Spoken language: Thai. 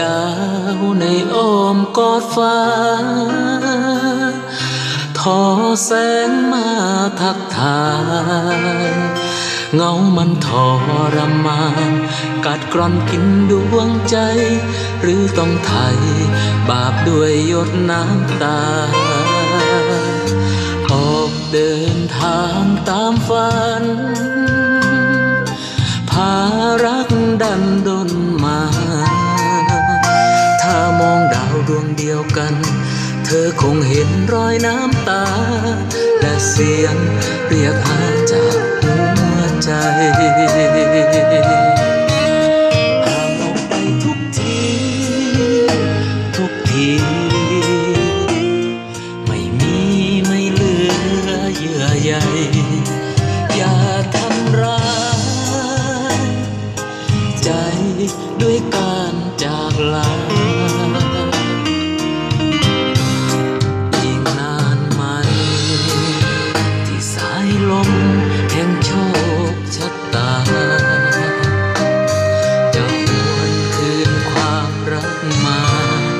ดาวในอมกอดฟ้า ทอแสงมาทักทาย เงามันทรมาน กัดกร่อนกินดวงใจ หรือต้องไทย บาปด้วยหยดน้ำตา ออกเดินทางตามฝัน พารักดันด ดวงเดียวกัน เธอคงเห็นรอยน้ำตา และเสียงเรียกหาจากหัวใจห่างออกไปทุกที ทุกที ไม่มีไม่เหลือเยื่อใยอย่าทำร้ายใจด้วยการจากลา